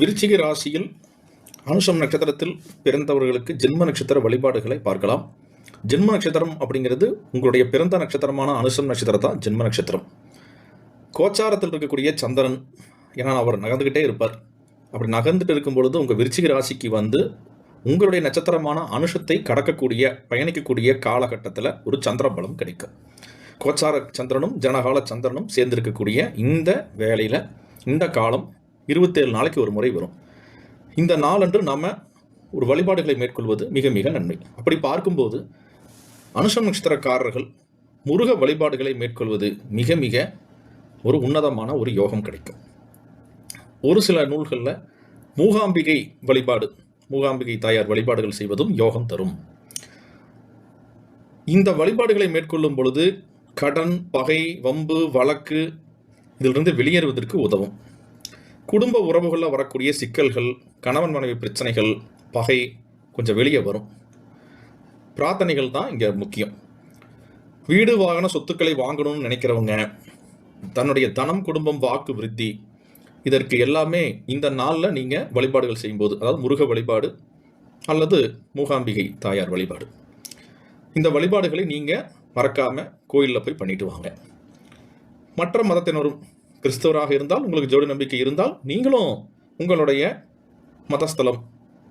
விருச்சிக ராசியில் அனுஷம் நட்சத்திரத்தில் பிறந்தவர்களுக்கு ஜென்ம நட்சத்திர வழிபாடுகளை பார்க்கலாம். ஜென்ம நட்சத்திரம் அப்படிங்கிறது உங்களுடைய பிறந்த நட்சத்திரமான அனுஷம் நட்சத்திரம் தான் ஜென்ம நட்சத்திரம். கோச்சாரத்தில் இருக்கக்கூடிய சந்திரன் ஏன்னா அவர் நகர்ந்துக்கிட்டே இருப்பார். அப்படி நகர்ந்துட்டு இருக்கும் பொழுது உங்கள் விருச்சிக ராசிக்கு வந்து உங்களுடைய நட்சத்திரமான அனுஷத்தை கடக்கக்கூடிய பயணிக்கக்கூடிய காலகட்டத்தில் ஒரு சந்திர பலம் கிடைக்கும். கோச்சார சந்திரனும் ஜனகால சந்திரனும் சேர்ந்திருக்கக்கூடிய இந்த வேலையில் இந்த காலம் இருபத்தேழு நாளைக்கு ஒரு முறை வரும். இந்த நாளன்று நாம் ஒரு வழிபாடுகளை மேற்கொள்வது மிக மிக நன்மை. அப்படி பார்க்கும்போது அனுஷம் நட்சத்திரக்காரர்கள் முருக வழிபாடுகளை மேற்கொள்வது மிக மிக ஒரு உன்னதமான ஒரு யோகம் கிடைக்கும். ஒரு சில நூல்களில் மூகாம்பிகை வழிபாடு மூகாம்பிகை தாயார் வழிபாடுகள் செய்வதும் யோகம் தரும். இந்த வழிபாடுகளை மேற்கொள்ளும் பொழுது கடன் பகை வம்பு வழக்கு இதிலிருந்து வெளியேறுவதற்கு உதவும். குடும்ப உறவுகளில் வரக்கூடிய சிக்கல்கள் கணவன் மனைவி பிரச்சனைகள் பகை கொஞ்சம் வெளியே வரும். பிரார்த்தனைகள் தான் இங்கே முக்கியம். வீடு வாகன சொத்துக்களை வாங்கணும்னு நினைக்கிறவங்க தன்னுடைய தனம் குடும்பம் வாக்கு விருத்தி இதற்கு எல்லாமே இந்த நாளில் நீங்கள் வழிபாடுகள் செய்யும்போது அதாவது முருக வழிபாடு அல்லது மூகாம்பிகை தாயார் வழிபாடு. இந்த வழிபாடுகளை நீங்கள் மறக்காமல் கோயிலில் போய் பண்ணிட்டு வாங்க. மற்ற மதத்தினரும் கிறிஸ்தவராக இருந்தால் உங்களுக்கு ஜோடி நம்பிக்கை இருந்தால் நீங்களும் உங்களுடைய மதஸ்தலம்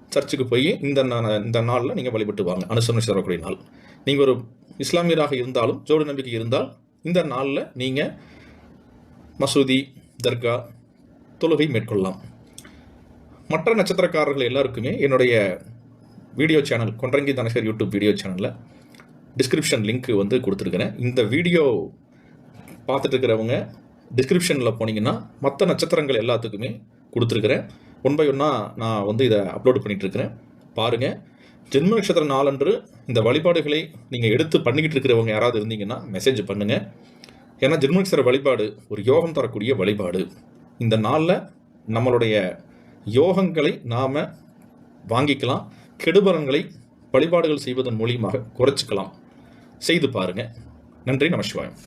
சர்ச்சுக்கு போய் இந்த நா- இந்த நாளில் நீங்கள் வழிபட்டு வாங்க. அனுசரணை தரக்கூடிய நாள். நீங்கள் ஒரு இஸ்லாமியராக இருந்தாலும் ஜோடி நம்பிக்கை இருந்தால் இந்த நாளில் நீங்கள் மசூதி தர்கா தொழுகை மேற்கொள்ளலாம். மற்ற நட்சத்திரக்காரர்கள் எல்லாருக்குமே என்னுடைய வீடியோ சேனல் கொன்றங்கி தனசர் யூடியூப் வீடியோ சேனலில் டிஸ்கிரிப்ஷன் லிங்க் வந்து கொடுத்துருக்குறேன். இந்த வீடியோ பார்த்துட்டு இருக்கிறவங்க டிஸ்கிரிப்ஷனில் போனீங்கன்னா மற்ற நட்சத்திரங்கள் எல்லாத்துக்குமே கொடுத்துருக்குறேன். ஒன் பை ஒன்னாக நான் வந்து இதை அப்லோட் பண்ணிகிட்ருக்கிறேன் பாருங்கள் ஜென்ம நட்சத்திர நாளன்று இந்த வழிபாடுகளை நீங்கள் எடுத்து பண்ணிக்கிட்டு இருக்கிறவங்க யாராவது இருந்தீங்கன்னா மெசேஜ் பண்ணுங்கள் ஏன்னா ஜென்ம நட்சத்திர வழிபாடு ஒரு யோகம் தரக்கூடிய வழிபாடு. இந்த நாளில் நம்மளுடைய யோகங்களை நாம் வாங்கிக்கலாம். கெடுபலன்களை வழிபாடுகள் செய்வதன் மூலியமாக குறைச்சிக்கலாம். செய்து பாருங்கள் நன்றி நமசிவாயம்